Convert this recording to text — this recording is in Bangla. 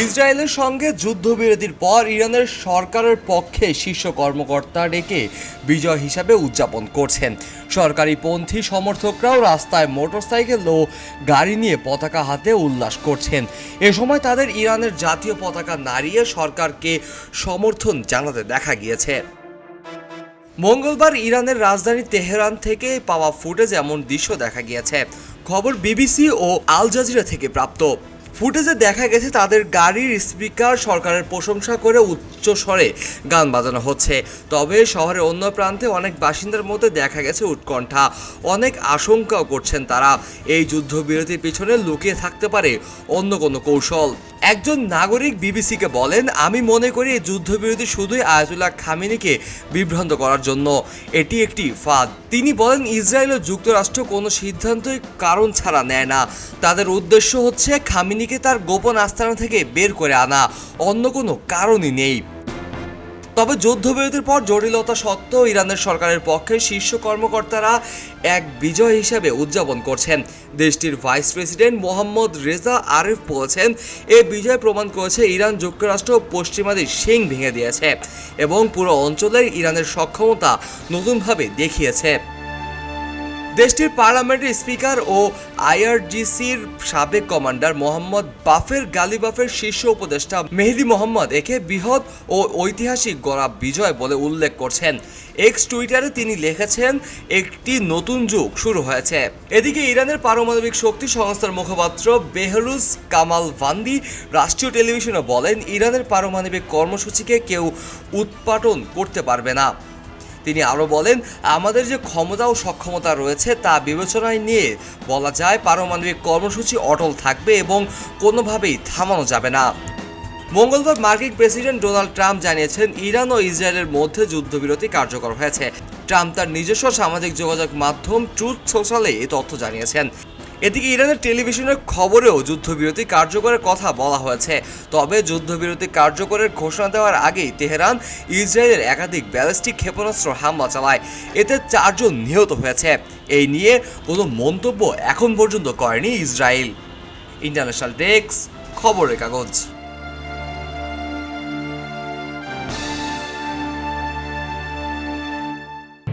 ইসরায়েলের সঙ্গে যুদ্ধবিরতির পর ইরানের সরকারের পক্ষে শীর্ষ কর্মকর্তা ডেকে বিজয় হিসাবে উদযাপন করছেন। সরকারি পন্থী সমর্থকরাও রাস্তায় মোটরসাইকেল ও গাড়ি নিয়ে পতাকা হাতে উল্লাস করছেন। এ সময় তাদের ইরানের জাতীয় পতাকা নাড়িয়ে সরকারকে সমর্থন জানাতে দেখা গিয়েছে। মঙ্গলবার ইরানের রাজধানী তেহরান থেকে পাওয়া ফুটেজ এমন দৃশ্য দেখা গিয়েছে। খবর বিবিসি ও আল জাজিরা থেকে প্রাপ্ত। ফুটেজে দেখা গেছে তাদের গাড়ির স্পিকার সরকারের প্রশংসা করে উচ্চ স্বরে গান বাজানো হচ্ছে। তবে শহরের অন্য প্রান্তে অনেক বাসিন্দার মধ্যে দেখা গেছে উৎকণ্ঠা। অনেক আশঙ্কাও করছেন তারা। এই যুদ্ধবিরতির পিছনে লুকিয়ে থাকতে পারে অন্য কোনো কৌশল। একজন নাগরিক বিবিসিকে বলেন, আমি মনে করি এই যুদ্ধবিরতি শুধুই আয়াতুল্লাহ খামিনিকে বিভ্রান্ত করার জন্য। এটি একটি ফাঁদ। তিনি বলেন, ইসরায়েল ও যুক্তরাষ্ট্র কোনো সিদ্ধান্তই কারণ ছাড়া নেয় না। তাদের উদ্দেশ্য হচ্ছে খামিনিকে তার গোপন আস্তানা থেকে বের করে আনা। অন্য কোনো কারণই নেই। তবে যুদ্ধবিরতির পর জটিলতা সত্ত্বেও ইরানের সরকারের পক্ষে শীর্ষ কর্মকর্তারা এক বিজয় হিসেবে উদযাপন করছেন। দেশটির vice president Mohammad Reza Aref বলেছেন, এ বিজয় প্রমাণ করেছে ইরান যুক্তরাষ্ট্র পশ্চিমাদের শিং ভেঙে দিয়েছে এবং পুরো অঞ্চলের ইরানের সক্ষমতা নতুনভাবে দেখিয়েছে। দেশটির পার্লামেন্টের স্পিকার ও আইআরজিসির সাবেক কমান্ডার মোহাম্মদ বাফের গালিবাফের শীর্ষ উপদেষ্টা মেহেদি মোহাম্মদ একে বৃহৎ ও ঐতিহাসিক গড়া বিজয় বলে উল্লেখ করছেন। এক্স টুইটারে তিনি লিখেছেন, একটি নতুন যুগ শুরু হয়েছে। এদিকে ইরানের পারমাণবিক শক্তি সংস্থার মুখপাত্র বেহরুজ কামাল ভান্দি রাষ্ট্রীয় টেলিভিশনে বলেন, ইরানের পারমাণবিক কর্মসূচিকে কেউ উৎপাটন করতে পারবে না। তিনি আরও বলেন, আমাদের যে ক্ষমতা ও সক্ষমতা রয়েছে তা বিবেচনায় নিয়ে বলা যায় পারমাণবিক কর্মসূচি অটল থাকবে এবং কোনোভাবেই থামানো যাবে না। মঙ্গলবার মার্কিন প্রেসিডেন্ট ডোনাল্ড ট্রাম্প জানিয়েছেন, ইরান ও ইসরায়েলের মধ্যে যুদ্ধবিরতি কার্যকর হয়েছে। ট্রাম্প তার নিজস্ব সামাজিক যোগাযোগ মাধ্যম ট্রুথ সোশ্যালে এই তথ্য জানিয়েছেন। এদিকে ইরানের টেলিভিশনের খবরেও যুদ্ধবিরতি কার্যকরের কথা বলা হয়েছে। তবে যুদ্ধবিরতি কার্যকরের ঘোষণা দেওয়ার আগেই তেহরান ইসরায়েলের একাধিক ব্যালিস্টিক ক্ষেপণাস্ত্র হামলা চালায়। এতে চারজন নিহত হয়েছে। এই নিয়ে কোনো মন্তব্য এখন পর্যন্ত করেনি ইসরায়েল। ইন্টারন্যাশনাল ডেস্ক, খবরের কাগজ।